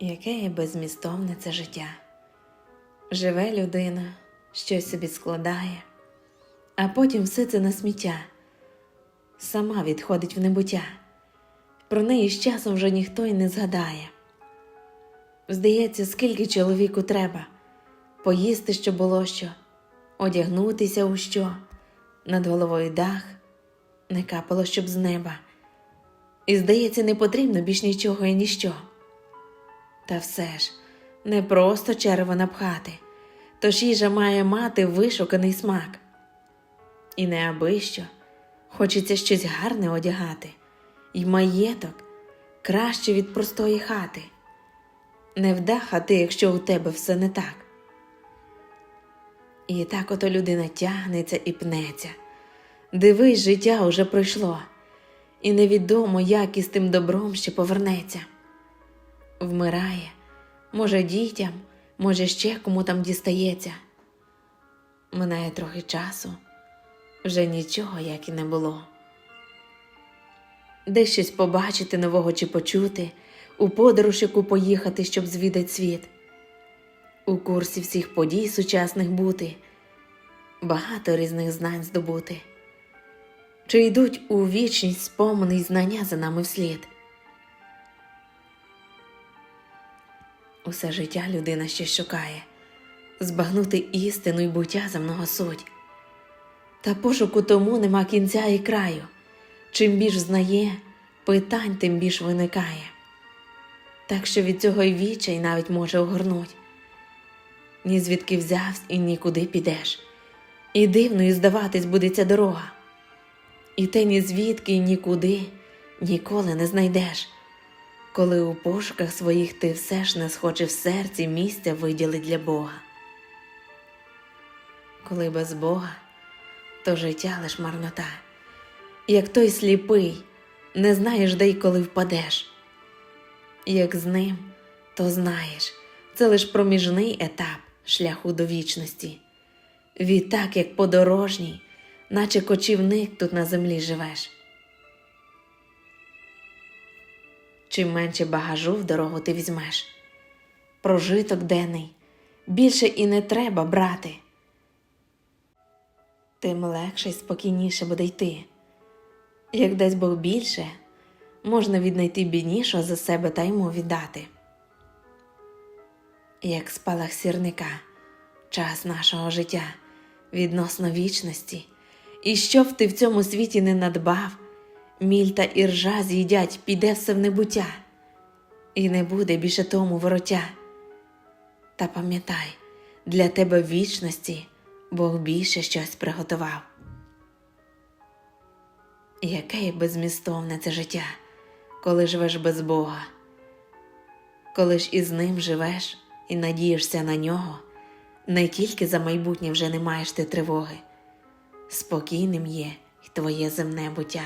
Яке є безмістовне це життя. Живе людина, щось собі складає, а потім все це на сміття, сама відходить в небуття. Про неї з часом вже ніхто й не згадає. Здається, скільки чоловіку треба поїсти, що було що, одягнутися у що, над головою дах, не капало, щоб з неба. І, здається, не потрібно більш нічого і ніщо. Та все ж не просто черево напхати, тож їжа має мати вишуканий смак. І не аби що, хочеться щось гарне одягати, і маєток краще від простої хати. Не вдаха ти, якщо у тебе все не так. І так ото людина тягнеться і пнеться. Дивись, життя уже пройшло, і невідомо, як із тим добром ще повернеться. Вмирає, може, дітям, може, ще кому там дістається. Минає трохи часу, вже нічого, як і не було. Де щось побачити нового чи почути, у подорож яку поїхати, щоб звідати світ, у курсі всіх подій сучасних бути, багато різних знань здобути. Чи йдуть у вічність спомини й знання за нами вслід? Усе життя людина щось шукає, збагнути істину й буття земного суть. Та пошуку тому нема кінця і краю. Чим більш знає, питань тим більш виникає. Так що від цього й відчай навіть може огорнуть. Ні звідки взявсь і нікуди підеш. І дивною здаватись буде ця дорога. І те ні звідки й нікуди ніколи не знайдеш, коли у пошуках своїх ти все ж не схоче в серці місця виділить для Бога. Коли без Бога, то життя лиш марнота, як той сліпий, не знаєш, де й коли впадеш. Як з ним, то знаєш, це лиш проміжний етап шляху до вічності. Відтак, як подорожній, наче кочівник тут на землі живеш. Чим менше багажу в дорогу ти візьмеш, прожиток денний більше і не треба брати, тим легше й спокійніше буде йти. Як дасть Бог більше, можна віднайти біднішого за себе та йому віддати. Як спалах сірника, час нашого життя відносно вічності, і що б ти в цьому світі не надбав, міль та іржа з'їдять, піде все в небуття, і не буде більше тому вороття. Та пам'ятай, для тебе в вічності Бог більше щось приготував. Яке безмістовне це життя, коли живеш без Бога, коли ж із ним живеш і надієшся на нього, не тільки за майбутнє вже не маєш ти тривоги, спокійним є й твоє земне буття.